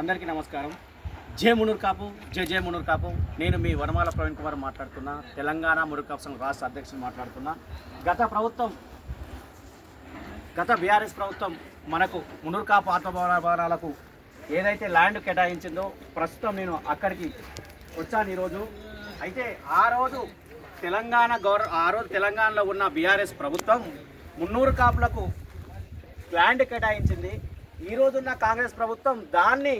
అందరికీ నమస్కారం. జే మునూర్ కాపు జే జే మునూర్ కాపు. నేను మీ వనమాల ప్రవీణ్ కుమార్ మాట్లాడుతున్నా. తెలంగాణ మునూర్ కాపు సంఘం రాష్ట్ర అధ్యక్షుడు మాట్లాడుతున్నా. గత ప్రభుత్వం గత బీఆర్ఎస్ ప్రభుత్వం మనకు మునూర్ కాపు ఆత్మభవనాలకు ఏదైతే ల్యాండ్ కేటాయించిందో ప్రస్తుతం నేను అక్కడికి వచ్చాను ఈరోజు. అయితే ఆ రోజు తెలంగాణ గౌర ఆ రోజు తెలంగాణలో ఉన్న బీఆర్ఎస్ ప్రభుత్వం మున్నూరు కాపులకు ల్యాండ్ కేటాయించింది. ఈ రోజున్న కాంగ్రెస్ ప్రభుత్వం దాన్ని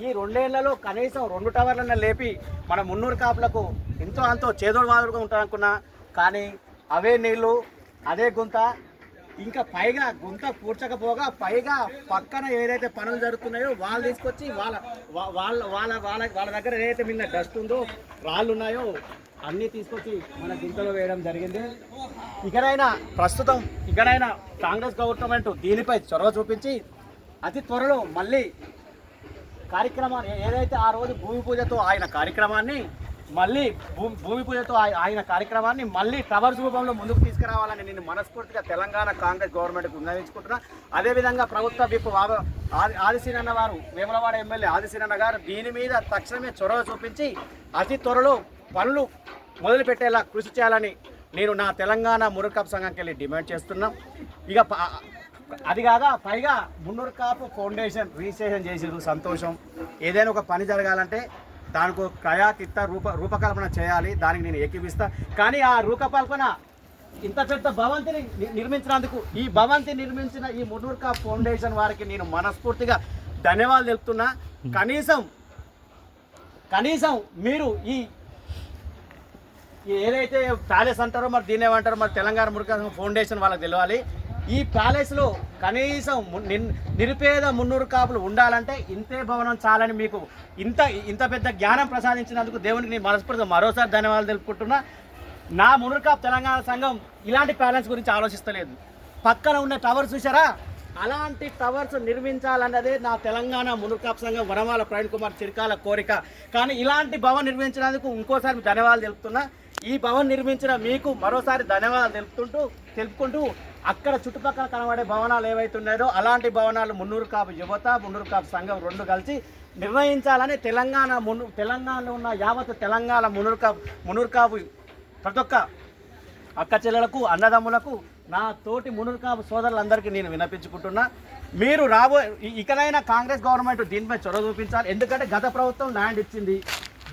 ఈ రెండేళ్ళలో కనీసం రెండు టవర్లను లేపి మన మున్నూరు కాపులకు ఎంతో అంతో చేదోడు వాదుడుగా ఉంటారనుకున్నా కానీ అవే నీళ్ళు అదే గుంత ఇంకా పైగా గుంత పూడ్చకపోగా పైగా పక్కన ఏదైతే పనులు జరుగుతున్నాయో వాళ్ళు తీసుకొచ్చి వాళ్ళ వాళ్ళ వాళ్ళ వాళ్ళ వాళ్ళ దగ్గర ఏదైతే మీద డస్ట్ ఉందో రాళ్ళు ఉన్నాయో అన్నీ తీసుకొచ్చి మన గుంతలో వేయడం జరిగింది. ఇకనైనా ప్రస్తుతం ఇకనైనా కాంగ్రెస్ గవర్నమెంట్ దీనిపై చొరవ చూపించి అతి త్వరలో మళ్ళీ కార్యక్రమాన్ని ఏదైతే ఆ రోజు భూమి పూజతో ఆయన కార్యక్రమాన్ని మళ్ళీ భూమి భూమి పూజతో ఆయన కార్యక్రమాన్ని మళ్ళీ టవర్స్ రూపంలో ముందుకు తీసుకురావాలని నేను మనస్ఫూర్తిగా తెలంగాణ కాంగ్రెస్ గవర్నమెంట్కి ఉన్నవించుకుంటున్నా అదేవిధంగా ప్రభుత్వ విప్ ఆది ఆదిశీనన్న వారు వేములవాడ ఎమ్మెల్యే ఆదిశీనన్న గారు దీని మీద తక్షణమే చొరవ చూపించి అతి త్వరలో పనులు మొదలుపెట్టేలా కృషి చేయాలని నేను నా తెలంగాణ మురకప్ సంఘంకి వెళ్ళి డిమాండ్ చేస్తున్నాం. ఇక ప- అది కాదా పైగా మున్నూరు కాపు ఫౌండేషన్ రిజిస్ట్రేషన్ చేసిరు సంతోషం. ఏదైనా ఒక పని జరగాలంటే దానికి ఒక రూప రూపకల్పన చేయాలి దానికి నేను ఏకీపిస్తా కానీ ఆ రూపకల్పన ఇంత పెద్ద భవంతిని నిర్మించినందుకు ఈ భవంతి నిర్మించిన ఈ మున్నూరు కాపు ఫౌండేషన్ వారికి నేను మనస్ఫూర్తిగా ధన్యవాదాలు తెలుపుతున్నా. కనీసం కనీసం మీరు ఈ ఏదైతే ప్యాలెస్ అంటారో మరి దీని ఏమంటారో మరి తెలంగాణ మురుక ఫౌండేషన్ వాళ్ళకి తెలియాలి ఈ ప్యాలెస్లో కనీసం ము- నిన్- నిరుపేద మున్నూరు కాపులు ఉండాలంటే ఇంతే భవనం చాలని మీకు ఇంత ఇంత పెద్ద జ్ఞానం ప్రసాదించినందుకు దేవునికి నేను మనస్ఫూర్తిగా మరోసారి ధన్యవాదాలు తెలుపుకుంటున్నా. నా మున్నూరు కాపు తెలంగాణ సంఘం ఇలాంటి ప్యాలెన్స్ గురించి ఆలోచిస్తలేదు. పక్కన ఉన్న టవర్స్ చూసారా అలాంటి టవర్స్ నిర్మించాలన్నదే నా తెలంగాణ మునుకాప్ సంఘం వనమాల ప్రవీణ్ కుమార్ చిరకాల కోరిక. కానీ ఇలాంటి భవన్ నిర్మించినందుకు ఇంకోసారి ధన్యవాదాలు తెలుపుతున్నా. ఈ భవన్ నిర్మించిన మీకు మరోసారి ధన్యవాదాలు తెలుపుతుంటూ తెలుపుకుంటూ అక్కడ చుట్టుపక్కల కనబడే భవనాలు ఏవైతే ఉన్నాయో అలాంటి భవనాలు మున్నూరు కాపు యువత మున్నూరు కాపు సంఘం రెండు కలిసి నిర్ణయించాలని తెలంగాణ మును తెలంగాణలో ఉన్న యావత్ తెలంగాణ మున్నూరు కాపు మున్నూరు కాపు ప్రతి ఒక్క అక్క చెల్లెలకు అన్నదమ్ములకు నా తోటి మునుకాపు సోదరులందరికీ నేను వినిపించుకుంటున్నా మీరు రాబో ఇకనైనా కాంగ్రెస్ గవర్నమెంట్ దీనిపై చొరవ చూపించాలి. ఎందుకంటే గత ప్రభుత్వం ల్యాండ్ ఇచ్చింది.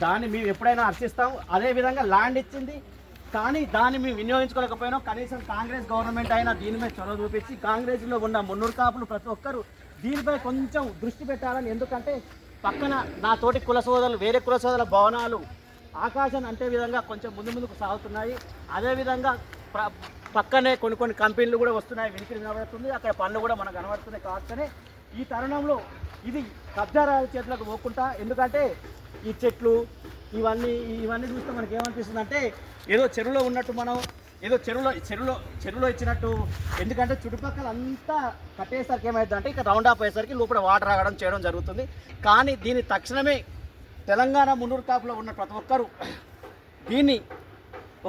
దాన్ని మేము ఎప్పుడైనా హర్షిస్తాం అదేవిధంగా ల్యాండ్ ఇచ్చింది. కానీ దాన్ని మేము వినియోగించుకోలేకపోయినా. కనీసం కాంగ్రెస్ గవర్నమెంట్ అయినా దీనిపై చొరవ చూపించి కాంగ్రెస్లో ఉన్న మున్నూరు కాపులు ప్రతి ఒక్కరు దీనిపై కొంచెం దృష్టి పెట్టాలని. ఎందుకంటే పక్కన నా తోటి కుల సోదరులు వేరే కుల సోదరుల భవనాలు ఆకాశం అంటే విధంగా కొంచెం ముందు ముందుకు సాగుతున్నాయి. అదేవిధంగా ప్ర- పక్కనే కొన్ని కొన్ని కంపెనీలు కూడా వస్తున్నాయి వెనుకలు కనబడుతుంది అక్కడ పనులు కూడా మనకు కనబడుతున్నాయి కాకపోతే ఈ తరుణంలో ఇది కబ్జా చేతులకు పోకుండా ఎందుకంటే ఈ చెట్లు ఇవన్నీ ఇవన్నీ చూస్తే మనకి ఏమనిపిస్తుంది అంటే ఏదో చెరువులో ఉన్నట్టు మనం ఏదో చెరువులో చెరువులో చెరువులో ఇచ్చినట్టు. ఎందుకంటే చుట్టుపక్కల అంతా కట్టేసరికి ఏమైంది అంటే ఇక రౌండ్ ఆఫ్ అయ్యేసరికి లోపల వాటర్ ఆగడం చేయడం జరుగుతుంది. కానీ దీని తక్షణమే తెలంగాణ మున్నూరు కాపులో ఉన్న ప్రతి ఒక్కరూ దీన్ని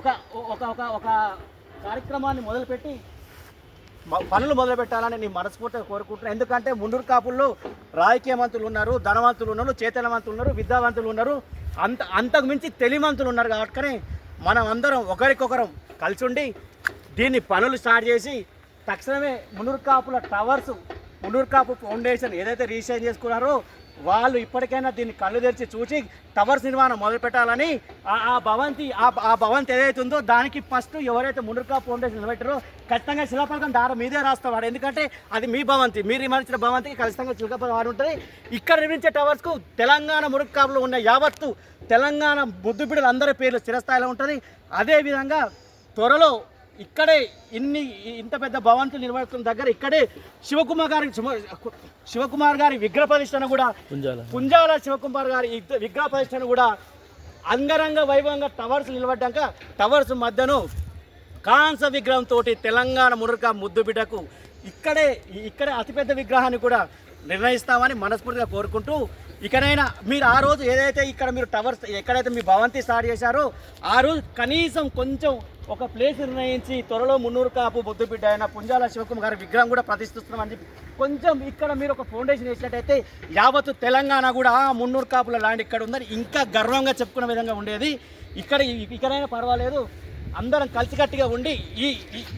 ఒక ఒక ఒక ఒక కార్యక్రమాన్ని మొదలుపెట్టి పనులు మొదలు పెట్టాలని నేను మనస్ఫూర్తిగా కోరుకుంటున్నాను ఎందుకంటే ముండూరు కాపుల్లో రాజకీయవంతులు ఉన్నారు ధనవంతులు ఉన్నారు చేతనవంతులు ఉన్నారు విద్యావంతులు ఉన్నారు. అంత అంతకు మించి తెలివంతులు ఉన్నారు కాబట్టి మనం అందరం ఒకరికొకరం కలిసి ఉండి దీన్ని పనులు స్టార్ట్ చేసి తక్షణమే మునుర్కాపుల టవర్స్ మునుర్కాపు ఫౌండేషన్ ఏదైతే రీసైన్ చేసుకున్నారో వాళ్ళు ఇప్పటికైనా దీన్ని కళ్ళు తెరిచి చూసి టవర్స్ నిర్మాణం మొదలు పెట్టాలని ఆ భవంతి ఆ ఆ భవంతి ఏదైతే ఉందో దానికి ఫస్ట్ ఎవరైతే మునుర్కా ఫౌండేషన్ నిలబెట్టారో ఖచ్చితంగా శిలాపలకం దార మీదే రాస్తావాడు. ఎందుకంటే అది మీ భవంతి మీరు నిర్మించిన భవంతికి ఖచ్చితంగా శిల్పలకం వాడు ఉంటుంది. ఇక్కడ నిర్మించే టవర్స్కు తెలంగాణ మురుక్కాపులో ఉన్న యావత్తు తెలంగాణ ముద్దుబిడ్డలు అందరి పేర్లు స్థిరస్థాయిలో ఉంటుంది. అదేవిధంగా త్వరలో ఇక్కడే ఇన్ని ఇంత పెద్ద భవంతులు నిర్వహిస్తున్న దగ్గర ఇక్కడే శివకుమార్ గారి శివ- శివకుమార్ గారి విగ్రహ ప్రతిష్టను కూడా పుంజాల. శివకుమార్ గారి విగ్రహ ప్రతిష్టను కూడా అంగరంగ వైభవంగా టవర్స్ నిలబడ్డాక టవర్స్ మధ్యను కాంస విగ్రహంతో తెలంగాణ మురక ముద్దు బిడ్డకు ఇక్కడే ఇక్కడే అతిపెద్ద విగ్రహాన్ని కూడా నిర్ణయిస్తామని మనస్ఫూర్తిగా కోరుకుంటూ ఇకనైనా మీరు ఆ రోజు ఏదైతే ఇక్కడ మీరు టవర్స్ ఎక్కడైతే మీ భవంతి స్టార్ట్ చేశారో ఆ రోజు కనీసం కొంచెం ఒక ప్లేస్ నిర్ణయించి త్వరలో మున్నూరు కాపు బొద్దుబిడ్డ అయిన పుంజాల శివకుమార్ గారి విగ్రహం కూడా ప్రతిష్ఠిస్తున్నామని చెప్పి కొంచెం ఇక్కడ మీరు ఒక ఫౌండేషన్ వేసినట్టయితే యావత్తు తెలంగాణ కూడా ఆ మున్నూరు కాపుల ల్యాండ్ ఇక్కడ ఉందని ఇంకా గర్వంగా చెప్పుకునే విధంగా ఉండేది. ఇక్కడ ఇక్కడైనా పర్వాలేదు. అందరం కలిసికట్టుగా ఉండి ఈ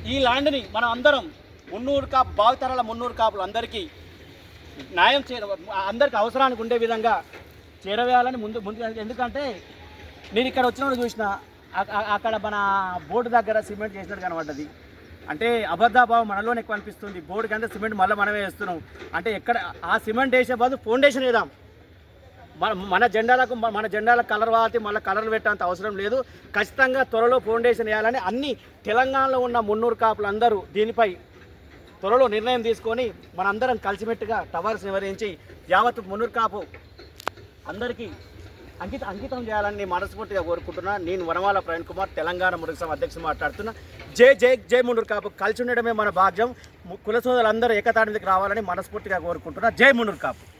ఈ- ల్యాండ్ని మనం అందరం మున్నూరు కాపు భావితరాల మున్నూరు కాపులు అందరికీ న్యాయం చే అందరికి అవసరానికి ఉండే విధంగా చేరవేయాలని ముందు ముందు ఎందుకంటే నేను ఇక్కడ వచ్చినప్పుడు చూసిన అక్కడ మన బోర్డు దగ్గర సిమెంట్ చేసినట్టు కనబడ్డది. అంటే అబద్ధాభావం మనలోనే ఎక్కువ అనిపిస్తుంది. బోర్డు కంటే సిమెంట్ మళ్ళీ మనమే వేస్తున్నాం. అంటే ఎక్కడ ఆ సిమెంట్ వేసే బదులు ఫౌండేషన్ వేద్దాం. మన మన జెండాలకు మన జెండాల కలర్ వాతి మళ్ళీ కలర్లు పెట్టేంత అవసరం లేదు. ఖచ్చితంగా త్వరలో ఫౌండేషన్ వేయాలని అన్ని తెలంగాణలో ఉన్న మున్నూరు కాపులు అందరూ దీనిపై త్వరలో నిర్ణయం తీసుకొని మనందరం కలిసిమెట్టుగా టవర్స్ నిర్వహించి యావత్ మున్నూరు కాపు అందరికీ అంకిత అంకితం చేయాలని మనస్ఫూర్తిగా కోరుకుంటున్నా. నేను వనమాల ప్రవీణ్ కుమార్ తెలంగాణ మురుగు అధ్యక్షుడు మాట్లాడుతున్నా. జై జై జై మున్నూరు కాపు. కలిసి ఉండడమే మన భాగ్యం. కులసోదలందరూ కుల సోదరులందరూ ఏకతాటి రావాలని మనస్ఫూర్తిగా కోరుకుంటున్నా. జై మున్నూరు కాపు.